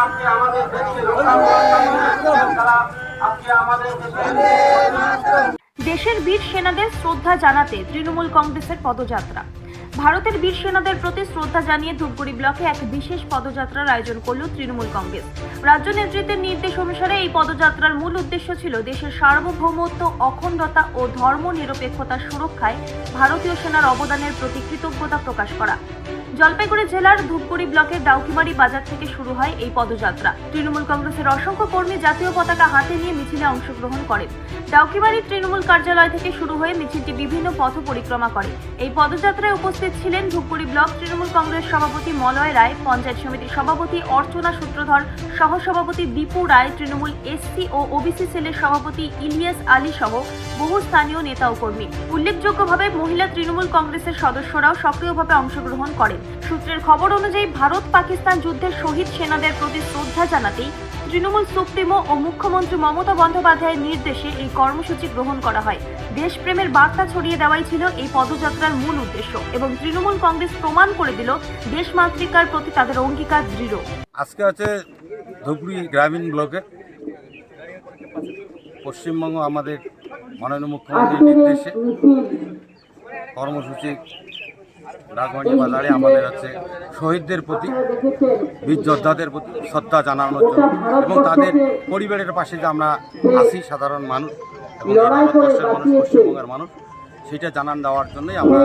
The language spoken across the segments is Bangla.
আজকে আমাদের আজকে আমাদের দেশের বীর সেনাদের শ্রদ্ধা জানাতে তৃণমূল কংগ্রেসের পদযাত্রা। ভারতের বীর সেনাদের প্রতি শ্রদ্ধা জানিয়ে ধূপগুড়ি ব্লকে এক বিশেষ পদযাত্রার আয়োজন করল তৃণমূল কংগ্রেস। রাজ্য নেতৃত্বের নির্দেশ অনুসারে এই পদযাত্রার মূল উদ্দেশ্য ছিল দেশের সার্বভৌমত্ব, অখণ্ডতা ও ধর্ম নিরপেক্ষতার সুরক্ষায় ভারতীয় সেনার অবদানের প্রতি কৃতজ্ঞতা প্রকাশ করা। জলপাইগুড়ি জেলার ধূপগুড়ি ব্লকের ডাউকিমারি বাজার থেকে শুরু হয় এই পদযাত্রা। তৃণমূল কংগ্রেসের অসংখ্য কর্মী জাতীয় পতাকা হাতে নিয়ে মিছিলে অংশগ্রহণ করেন। ডাউকিমারির তৃণমূল কার্যালয় থেকে শুরু হয়ে মিছিলটি বিভিন্ন পথ পরিক্রমা করে। এই পদযাত্রায় উপস্থিত ছিলেন ধূপগুড়ি ব্লক তৃণমূল কংগ্রেস সভাপতি মলয় রায়, পঞ্চায়েত সমিতির সভাপতি অর্চনা সূত্রধর সহসভাপতি দীপু রায়, তৃণমূল এসসি ও ওবিসি সেলের সভাপতি ইলিয়াস আলী সহ বহু স্থানীয় নেতা ও কর্মী। উল্লেখযোগ্যভাবে মহিলা তৃণমূল কংগ্রেসের সদস্যরাও সক্রিয়ভাবে অংশগ্রহণ করেন। সূত্রের খবর অনুযায়ী ভারত পাকিস্তান যুদ্ধের শহীদ সেনাদের প্রতি শ্রদ্ধা জানাতেই তৃণমূল সুপ্রিমো ও মুখ্যমন্ত্রী মমতা বন্দ্যোপাধ্যায়ের নির্দেশে এই কর্মসূচি গ্রহণ করা হয়। দেশপ্রেমের বার্তা ছড়িয়ে দেওয়াই ছিল এই পদযাত্রার মূল উদ্দেশ্য এবং তৃণমূল কংগ্রেস প্রমাণ করে দিল দেশমাতৃকার প্রতি তাদের অঙ্গীকার দৃঢ়। আজকে হচ্ছে ধুপগুড়ি গ্রামীণ ব্লকের পশ্চিমবঙ্গ আমাদের মাননীয় মুখ্যমন্ত্রীর নির্দেশে কর্মসূচি ডাকবাণী বাজারে আমাদের হচ্ছে শহীদদের প্রতি বীর যোদ্ধাদের প্রতি শ্রদ্ধা জানানোর জন্য এবং তাদের পরিবারের পাশে যে আমরা আছি সাধারণ মানুষ এবং ভারতবর্ষের মানুষ পশ্চিমবঙ্গের মানুষ সেটা জানান দেওয়ার জন্যই আমরা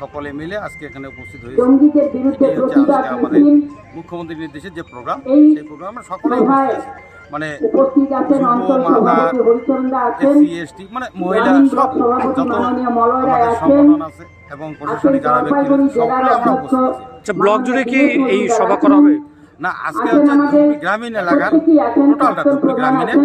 সকলে মিলে আজকে এখানে উপস্থিত হয়েছি। এটাই হচ্ছে আজকে আমাদের মুখ্যমন্ত্রীর নির্দেশে যে প্রোগ্রাম সেই প্রোগ্রামে সকলেই উপস্থিত আছে। মানে যুব মাদার এসসি এসটি মানে মহিলা সব যত আমাদের সংগঠন আছে এবং প্রশাসনিক যারা ব্যক্তি সকলে আমরা উপস্থিত আছি। আচ্ছা ব্লক জুড়ে কি এই সভা করা হবে? না আজকে হচ্ছে গ্রামীণ এলাকার টোটালটা গ্রামীণের।